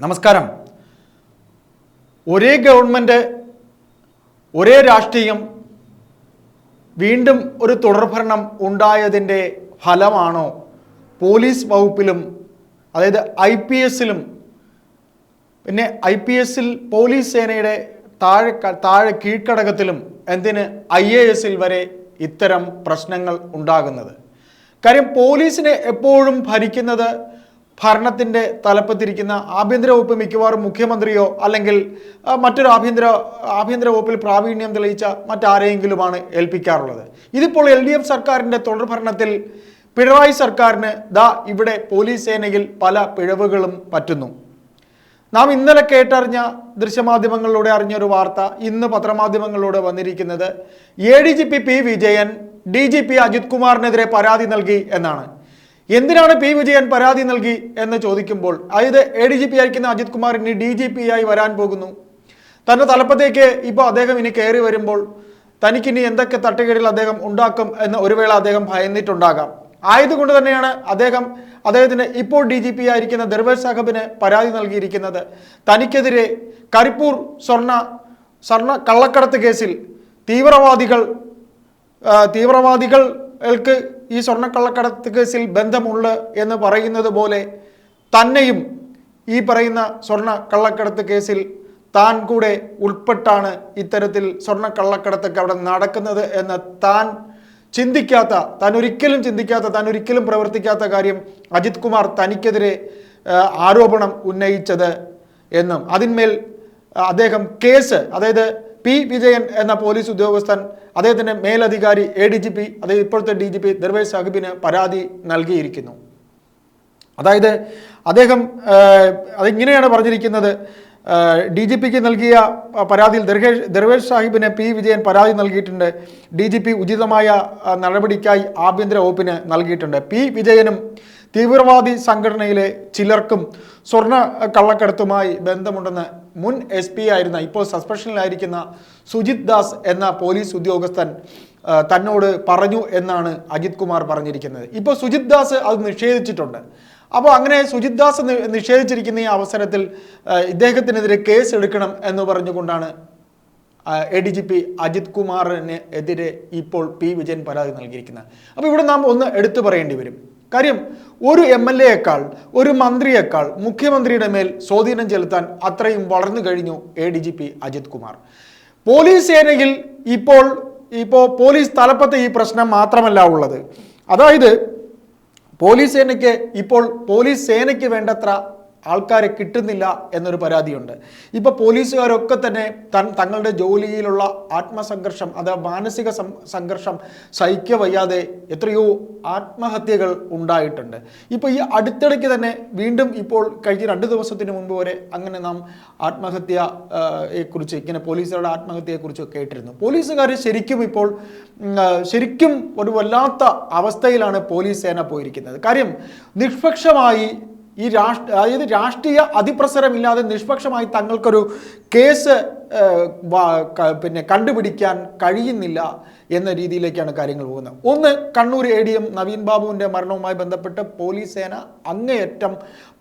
നമസ്കാരം. ഒരേ ഗവൺമെന്റ് ഒരേ രാഷ്ട്രീയം വീണ്ടും ഒരു തുടർഭരണം ഉണ്ടായതിന്റെ ഫലമാണോ പോലീസ് വകുപ്പിലും അതായത് ഐ പി എസിലും പിന്നെ ഐ പി എസിൽ പോലീസ് സേനയുടെ താഴെ താഴെ കീഴ്ഘടകത്തിലും എന്തിന് ഐ എ എസിൽ വരെ ഇത്തരം പ്രശ്നങ്ങൾ ഉണ്ടാകുന്നത്? കാര്യം പോലീസിനെ എപ്പോഴും ഭരിക്കുന്നത് ഭരണത്തിന്റെ തലപ്പത്തിരിക്കുന്ന ആഭ്യന്തര വകുപ്പ് മിക്കവാറും മുഖ്യമന്ത്രിയോ അല്ലെങ്കിൽ മറ്റൊരു ആഭ്യന്തര ആഭ്യന്തര വകുപ്പിൽ പ്രാവീണ്യം തെളിയിച്ച മറ്റാരെയെങ്കിലുമാണ് ഏൽപ്പിക്കാറുള്ളത്. ഇതിപ്പോൾ എൽ ഡി എഫ് സർക്കാരിന്റെ തുടർഭരണത്തിൽ പിണറായി സർക്കാരിന് ദാ ഇവിടെ പോലീസ് സേനയിൽ പല പിഴവുകളും പറ്റുന്നു. നാം ഇന്നലെ കേട്ടറിഞ്ഞ ദൃശ്യമാധ്യമങ്ങളിലൂടെ അറിഞ്ഞൊരു വാർത്ത ഇന്ന് പത്രമാധ്യമങ്ങളിലൂടെ വന്നിരിക്കുന്നത് A D G P P Vijayan D G P Ajith കുമാറിനെതിരെ പരാതി നൽകി എന്നാണ്. എന്തിനാണ് പി വിജയൻ പരാതി നൽകി എന്ന് ചോദിക്കുമ്പോൾ അതായത് എ ഡി ജി പി ആയിരിക്കുന്ന അജിത് കുമാർ ഇനി ഡി ജി പി ആയി വരാൻ പോകുന്നു. തന്റെ തലപ്പത്തേക്ക് ഇപ്പോൾ അദ്ദേഹം ഇനി കയറി വരുമ്പോൾ തനിക്കിനി എന്തൊക്കെ തട്ടുകേടുകൾ അദ്ദേഹം ഉണ്ടാക്കും എന്ന് ഒരു വേള അദ്ദേഹം ഭയന്നിട്ടുണ്ടാകാം. ആയതുകൊണ്ട് തന്നെയാണ് അദ്ദേഹം അദ്ദേഹത്തിന് ഇപ്പോൾ ഡി ജി പി ആയിരിക്കുന്ന ദർവേഷ് സാഹബിന് പരാതി നൽകിയിരിക്കുന്നത്. തനിക്കെതിരെ കരിപ്പൂർ സ്വർണ സ്വർണ കള്ളക്കടത്ത് കേസിൽ തീവ്രവാദികൾ തീവ്രവാദികൾക്ക് ഈ സ്വർണക്കള്ളക്കടത്ത് കേസിൽ ബന്ധമുള്ള എന്ന് പറയുന്നത് പോലെ തന്നെയും ഈ പറയുന്ന സ്വർണ കള്ളക്കടത്ത് കേസിൽ താൻ കൂടെ ഉൾപ്പെട്ടാണ് ഇത്തരത്തിൽ സ്വർണ കള്ളക്കടത്തൊക്കെ അവിടെ നടക്കുന്നത് എന്ന് താൻ ചിന്തിക്കാത്ത താൻ ഒരിക്കലും ചിന്തിക്കാത്ത താൻ ഒരിക്കലും പ്രവർത്തിക്കാത്ത കാര്യം അജിത് കുമാർ തനിക്കെതിരെ ആരോപണം ഉന്നയിച്ചത് എന്നും. അതിന്മേൽ അദ്ദേഹം കേസ് അതായത് പി വിജയൻ എന്ന പോലീസ് ഉദ്യോഗസ്ഥൻ അദ്ദേഹത്തിന്റെ മേലധികാരി എ ഡി ജി പി അതായത് ഇപ്പോഴത്തെ ഡി ജി പി ദർവേഷ് സാഹിബിന് പരാതി നൽകിയിരിക്കുന്നു. അതായത് അദ്ദേഹം അതിങ്ങനെയാണ് പറഞ്ഞിരിക്കുന്നത്. ഡി ജി പിക്ക് നൽകിയ പരാതിയിൽ ദർഹേഷ് ദർവേഷ് സാഹിബിന് പി വിജയൻ പരാതി നൽകിയിട്ടുണ്ട്. ഡി ജി പി ഉചിതമായ നടപടിക്കായി ആഭ്യന്തര വകുപ്പിന് നൽകിയിട്ടുണ്ട്. പി വിജയനും തീവ്രവാദി സംഘടനയിലെ ചിലർക്കും സ്വർണ കള്ളക്കടത്തുമായി ബന്ധമുണ്ടെന്ന് മുൻ എസ് പി ആയിരുന്ന ഇപ്പോൾ സസ്പെൻഷനിലായിരിക്കുന്ന സുജിത് ദാസ് എന്ന പോലീസ് ഉദ്യോഗസ്ഥൻ തന്നോട് പറഞ്ഞു എന്നാണ് അജിത് കുമാർ പറഞ്ഞിരിക്കുന്നത്. ഇപ്പോൾ സുജിത് ദാസ് അത് നിഷേധിച്ചിട്ടുണ്ട്. അപ്പോൾ അങ്ങനെ സുജിത് ദാസ് നിഷേധിച്ചിരിക്കുന്ന ഈ അവസരത്തിൽ ഇദ്ദേഹത്തിനെതിരെ കേസ് എടുക്കണം എന്ന് പറഞ്ഞുകൊണ്ടാണ് A D G P Ajith കുമാറിന് എതിരെ ഇപ്പോൾ പി. വിജയൻ പരാതി നൽകിയിരിക്കുന്നത്. അപ്പോൾ ഇവിടെ നാം ഒന്ന് എടുത്തു പറയേണ്ടി വരും. കാര്യം ഒരു എം എൽ എയേക്കാൾ ഒരു മന്ത്രിയേക്കാൾ മുഖ്യമന്ത്രിയുടെ മേൽ സ്വാധീനം ചെലുത്താൻ അത്രയും വളർന്നു കഴിഞ്ഞു A D G P Ajith Kumar. Police സേനയിൽ ഇപ്പോൾ ഇപ്പോൾ പോലീസ് തലപ്പത്തെ ഈ പ്രശ്നം മാത്രമല്ല ഉള്ളത്. അതായത് പോലീസ് സേനയ്ക്ക് ഇപ്പോൾ പോലീസ് സേനയ്ക്ക് വേണ്ടത്ര ആൾക്കാരെ കിട്ടുന്നില്ല എന്നൊരു പരാതിയുണ്ട്. ഇപ്പോൾ പോലീസുകാരൊക്കെ തന്നെ തൻ തങ്ങളുടെ ജോലിയിലുള്ള ആത്മസംഘർഷം അത് മാനസിക സംഘർഷം സഹിക്ക വയ്യാതെ എത്രയോ ആത്മഹത്യകൾ ഉണ്ടായിട്ടുണ്ട്. ഇപ്പോൾ ഈ അടുത്തിടയ്ക്ക് തന്നെ വീണ്ടും ഇപ്പോൾ കഴിഞ്ഞ രണ്ട് ദിവസത്തിന് മുമ്പ് വരെ അങ്ങനെ നാം ആത്മഹത്യ ആ, യെ കുറിച്ച് ഇങ്ങനെ പോലീസുകാരുടെ ആത്മഹത്യയെക്കുറിച്ച് കേട്ടിരുന്നു. പോലീസുകാർ ശരിക്കും ഇപ്പോൾ ശരിക്കും ഒരു വല്ലാത്ത അവസ്ഥയിലാണ് പോലീസ് സേന പോയിരിക്കുന്നത്. കാര്യം നിഷ്പക്ഷമായി ഈ രാഷ്ട്ര അതായത് രാഷ്ട്രീയ അതിപ്രസരമില്ലാതെ നിഷ്പക്ഷമായി തങ്ങൾക്കൊരു കേസ് പിന്നെ കണ്ടുപിടിക്കാൻ കഴിയുന്നില്ല എന്ന രീതിയിലേക്കാണ് കാര്യങ്ങൾ പോകുന്നത്. ഒന്ന് Kannur A D M Naveen ബാബുവിന്റെ മരണവുമായി ബന്ധപ്പെട്ട് പോലീസ് സേന അങ്ങേയറ്റം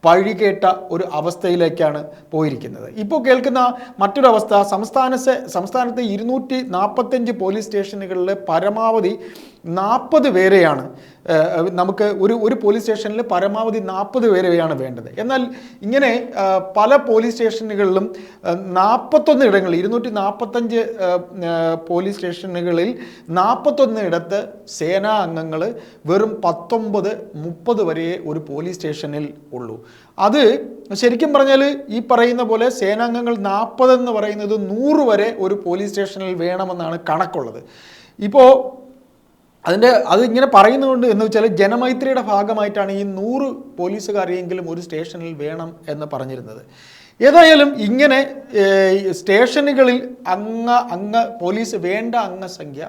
പഴികേട്ട ഒരു അവസ്ഥയിലേക്കാണ് പോയിരിക്കുന്നത്. ഇപ്പോൾ കേൾക്കുന്ന മറ്റൊരവസ്ഥ സംസ്ഥാന സംസ്ഥാനത്തെ ഇരുന്നൂറ്റി നാൽപ്പത്തഞ്ച് പോലീസ് സ്റ്റേഷനുകളിലെ പരമാവധി നാൽപ്പത് പേരെയാണ് നമുക്ക് ഒരു ഒരു പോലീസ് സ്റ്റേഷനിൽ പരമാവധി നാൽപ്പത് പേരെയാണ് വേണ്ടത്. എന്നാൽ ഇങ്ങനെ പല പോലീസ് സ്റ്റേഷനുകളിലും നാൽപ്പത്തൊന്ന് ഇടങ്ങളിൽ ഇരുന്നൂറ്റി നാൽപ്പത്തഞ്ച് പോലീസ് സ്റ്റേഷനുകളിൽ നാൽപ്പത്തൊന്ന് ഇടത്ത് സേനാ അംഗങ്ങൾ വെറും പത്തൊമ്പത് മുപ്പത് വരെ ഒരു പോലീസ് സ്റ്റേഷനിൽ ഉള്ളൂ. അത് ശരിക്കും പറഞ്ഞാൽ ഈ പറയുന്ന പോലെ സേനാംഗങ്ങൾ നാൽപ്പതെന്ന് പറയുന്നത് നൂറ് വരെ ഒരു പോലീസ് സ്റ്റേഷനിൽ വേണമെന്നാണ് കണക്കുള്ളത്. ഇപ്പോൾ അതിന്റെ അത് ഇങ്ങനെ പറയുന്നതുകൊണ്ട് എന്ന് വെച്ചാൽ ജനമൈത്രിയുടെ ഭാഗമായിട്ടാണ് ഈ നൂറ് പോലീസുകാരെയെങ്കിലും ഒരു സ്റ്റേഷനിൽ വേണം എന്ന് പറഞ്ഞിരുന്നത്. ഏതായാലും ഇങ്ങനെ സ്റ്റേഷനുകളിൽ അംഗ അംഗ പോലീസ് വേണ്ട അംഗസംഖ്യ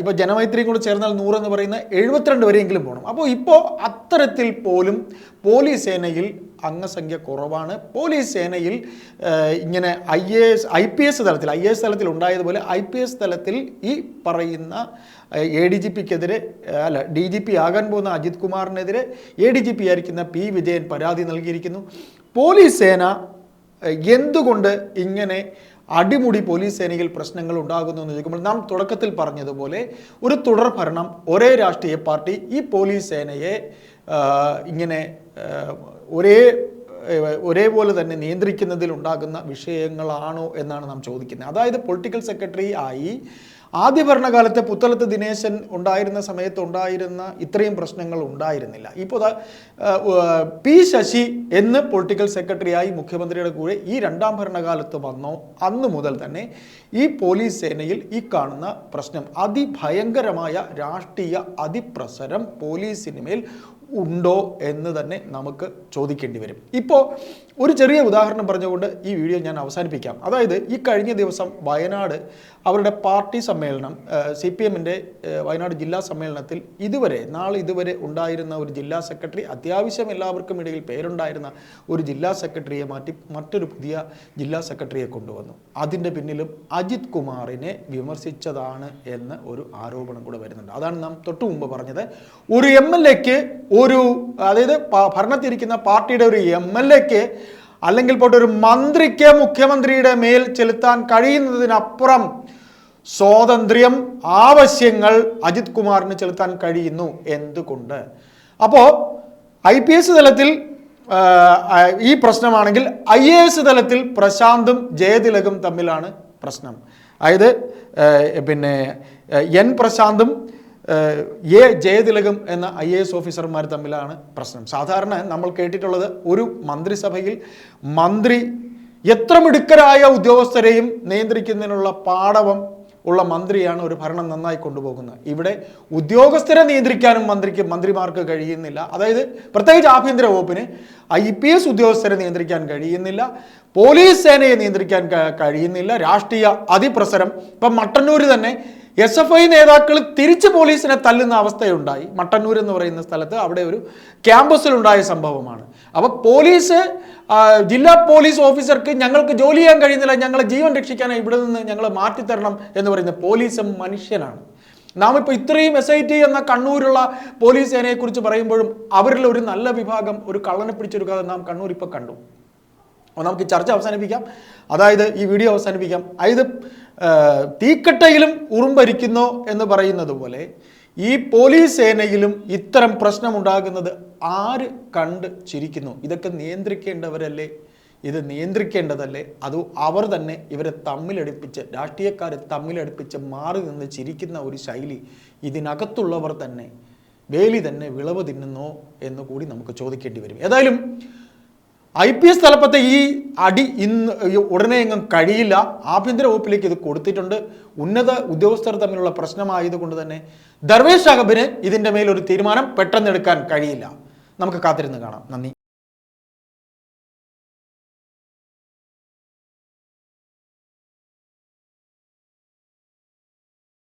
ഇപ്പോൾ ജനമൈത്രിയും കൂടെ ചേർന്നാൽ നൂറെന്ന് പറയുന്ന എഴുപത്തിരണ്ട് വരെയെങ്കിലും പോകണം. അപ്പോൾ ഇപ്പോൾ അത്തരത്തിൽ പോലും പോലീസ് സേനയിൽ അംഗസംഖ്യ കുറവാണ്. പോലീസ് സേനയിൽ ഇങ്ങനെ I A S I P S തലത്തിൽ ഐ എ എസ് തലത്തിൽ ഉണ്ടായതുപോലെ ഐ പി എസ് തലത്തിൽ ഈ പറയുന്ന എ ഡി ജി പിക്കെതിരെ അല്ല ഡി ജി പി ആകാൻ പോകുന്ന അജിത് കുമാറിനെതിരെ എ ഡി ജി പി ആയിരിക്കുന്ന പി വിജയൻ പരാതി നൽകിയിരിക്കുന്നു. പോലീസ് സേന എന്തുകൊണ്ട് ഇങ്ങനെ അടിമുടി പോലീസ് സേനയിൽ പ്രശ്നങ്ങൾ ഉണ്ടാകുന്നു എന്ന് ചോദിക്കുമ്പോൾ നാം തുടക്കത്തിൽ പറഞ്ഞതുപോലെ ഒരു തുടർ ഭരണം ഒരേ രാഷ്ട്രീയ പാർട്ടി ഈ പോലീസ് സേനയെ ഇങ്ങനെ ഒരേ ഒരേപോലെ തന്നെ നിയന്ത്രിക്കുന്നതിൽ ഉണ്ടാകുന്ന വിഷയങ്ങളാണോ എന്നാണ് നാം ചോദിക്കുന്നത്. അതായത് പൊളിറ്റിക്കൽ സെക്രട്ടറി ആയി ആദ്യ ഭരണകാലത്തെ പുത്തലത്ത് ദിനേശൻ ഉണ്ടായിരുന്ന സമയത്ത് ഉണ്ടായിരുന്ന ഇത്രയും പ്രശ്നങ്ങൾ ഉണ്ടായിരുന്നില്ല. ഇപ്പോൾ പി ശശി എന്ന് പൊളിറ്റിക്കൽ സെക്രട്ടറിയായി മുഖ്യമന്ത്രിയുടെ കൂടെ ഈ രണ്ടാം ഭരണകാലത്ത് വന്നോ അന്ന് മുതൽ തന്നെ ഈ പോലീസ് സേനയിൽ ഈ കാണുന്ന പ്രശ്നം അതിഭയങ്കരമായ രാഷ്ട്രീയ അതിപ്രസരം പോലീസിന് മേൽ ഉണ്ടോ എന്ന് തന്നെ നമുക്ക് ചോദിക്കേണ്ടി വരും. ഇപ്പോൾ ഒരു ചെറിയ ഉദാഹരണം പറഞ്ഞുകൊണ്ട് ഈ വീഡിയോ ഞാൻ അവസാനിപ്പിക്കാം. അതായത് ഈ കഴിഞ്ഞ ദിവസം വയനാട് അവരുടെ പാർട്ടി സമ്മേളനം സി പി എമ്മിന്റെ വയനാട് ജില്ലാ സമ്മേളനത്തിൽ ഇതുവരെ നാളെ ഇതുവരെ ഉണ്ടായിരുന്ന ഒരു ജില്ലാ സെക്രട്ടറി അത്യാവശ്യം എല്ലാവർക്കും ഇടയിൽ പേരുണ്ടായിരുന്ന ഒരു ജില്ലാ സെക്രട്ടറിയെ മാറ്റി മറ്റൊരു പുതിയ ജില്ലാ സെക്രട്ടറിയെ കൊണ്ടുവന്നു. അതിന്റെ പിന്നിലും അജിത് കുമാറിനെ വിമർശിച്ചതാണ് എന്ന് ഒരു ആരോപണം കൂടെ വരുന്നുണ്ട്. അതാണ് നാം തൊട്ടു മുമ്പ് പറഞ്ഞത്. ഒരു എം എൽ എക്ക് ഒരു അതായത് ഭരണത്തിരിക്കുന്ന പാർട്ടിയുടെ ഒരു എം എൽ എക്ക് അല്ലെങ്കിൽ പോട്ടെ ഒരു മന്ത്രിക്ക് മുഖ്യമന്ത്രിയുടെ മേൽ ചെലുത്താൻ കഴിയുന്നതിനപ്പുറം സ്വാതന്ത്ര്യം ആവശ്യങ്ങൾ അജിത് കുമാറിന് ചെലുത്താൻ കഴിയുന്നു എന്തുകൊണ്ട്? അപ്പോൾ ഐ പി എസ് തലത്തിൽ ഈ പ്രശ്നമാണെങ്കിൽ ഐ എ എസ് തലത്തിൽ പ്രശാന്തും ജയതിലകും തമ്മിലാണ് പ്രശ്നം. അതായത് പിന്നെ എൻ പ്രശാന്തും എ ജയതിലകം എന്ന ഐ എ എസ് ഓഫീസർമാർ തമ്മിലാണ് പ്രശ്നം. സാധാരണ നമ്മൾ കേട്ടിട്ടുള്ളത് ഒരു മന്ത്രിസഭയിൽ മന്ത്രി എത്ര മിടുക്കരായ ഉദ്യോഗസ്ഥരെയും നിയന്ത്രിക്കുന്നതിനുള്ള പാടവം ഉള്ള മന്ത്രിയാണ് ഒരു ഭരണം നന്നായി കൊണ്ടുപോകുന്നത്. ഇവിടെ ഉദ്യോഗസ്ഥരെ നിയന്ത്രിക്കാനും മന്ത്രിക്ക് മന്ത്രിമാർക്ക് കഴിയുന്നില്ല. അതായത് പ്രത്യേകിച്ച് ആഭ്യന്തര വകുപ്പിന് ഐ പി എസ് ഉദ്യോഗസ്ഥരെ നിയന്ത്രിക്കാൻ കഴിയുന്നില്ല. പോലീസ് സേനയെ നിയന്ത്രിക്കാൻ കഴിയുന്നില്ല. രാഷ്ട്രീയ അതിപ്രസരം. ഇപ്പം മട്ടന്നൂർ തന്നെ എസ് എഫ് ഐ നേതാക്കൾ തിരിച്ച് പോലീസിനെ തല്ലുന്ന അവസ്ഥയുണ്ടായി. മട്ടന്നൂർ എന്ന് പറയുന്ന സ്ഥലത്ത് അവിടെ ഒരു ക്യാമ്പസിലുണ്ടായ സംഭവമാണ്. അപ്പോൾ പോലീസ് ജില്ലാ പോലീസ് ഓഫീസർക്ക് ഞങ്ങൾക്ക് ജോലി ചെയ്യാൻ കഴിയുന്നില്ല ഞങ്ങളെ ജീവൻ രക്ഷിക്കാനായി ഇവിടെ നിന്ന് ഞങ്ങൾ മാറ്റിത്തരണം എന്ന് പറയുന്ന പോലീസും മനുഷ്യനാണ്. നാം ഇപ്പോൾ ഇത്രയും എസ് ഐ ടി എന്ന കണ്ണൂരുള്ള പോലീസ് സേനയെക്കുറിച്ച് പറയുമ്പോഴും അവരിൽ ഒരു നല്ല വിഭാഗം ഒരു കള്ളനെ പിടിച്ചെടുക്കാതെ നാം കണ്ണൂർ ഇപ്പോൾ കണ്ടു. നമുക്ക് ചർച്ച അവസാനിപ്പിക്കാം. അതായത് ഈ വീഡിയോ അവസാനിപ്പിക്കാം. അതായത് തീക്കട്ടയിലും ഉറുമ്പരിക്കുന്നു എന്ന് പറയുന്നത് പോലെ ഈ പോലീസ് സേനയിലും ഇത്തരം പ്രശ്നമുണ്ടാകുന്നത് ആര് കണ്ട് ചിരിക്കുന്നു? ഇതൊക്കെ നിയന്ത്രിക്കേണ്ടവരല്ലേ? ഇത് നിയന്ത്രിക്കേണ്ടതല്ലേ? അതോ അവർ തന്നെ ഇവരെ തമ്മിലടുപ്പിച്ച് രാഷ്ട്രീയക്കാരെ തമ്മിലടുപ്പിച്ച് മാറി നിന്ന് ചിരിക്കുന്ന ഒരു ശൈലി ഇതിനകത്തുള്ളവർ തന്നെ വേലി തന്നെ വിളവ് തിന്നുന്നോ എന്ന് കൂടി നമുക്ക് ചോദിക്കേണ്ടി വരും. ഏതായാലും ഐ പി എസ് തലപ്പത്തെ ഈ അടി ഇന്ന് ഉടനെ എങ്ങും കഴിയില്ല. ആഭ്യന്തര വകുപ്പിലേക്ക് ഇത് കൊടുത്തിട്ടുണ്ട്. ഉന്നത ഉദ്യോഗസ്ഥർ തമ്മിലുള്ള പ്രശ്നമായതുകൊണ്ട് തന്നെ ദർവേഷ് സാഹബിന് ഇതിന്റെ മേലൊരു തീരുമാനം പെട്ടെന്ന് എടുക്കാൻ കഴിയില്ല. നമുക്ക് കാത്തിരുന്ന് കാണാം. നന്ദി.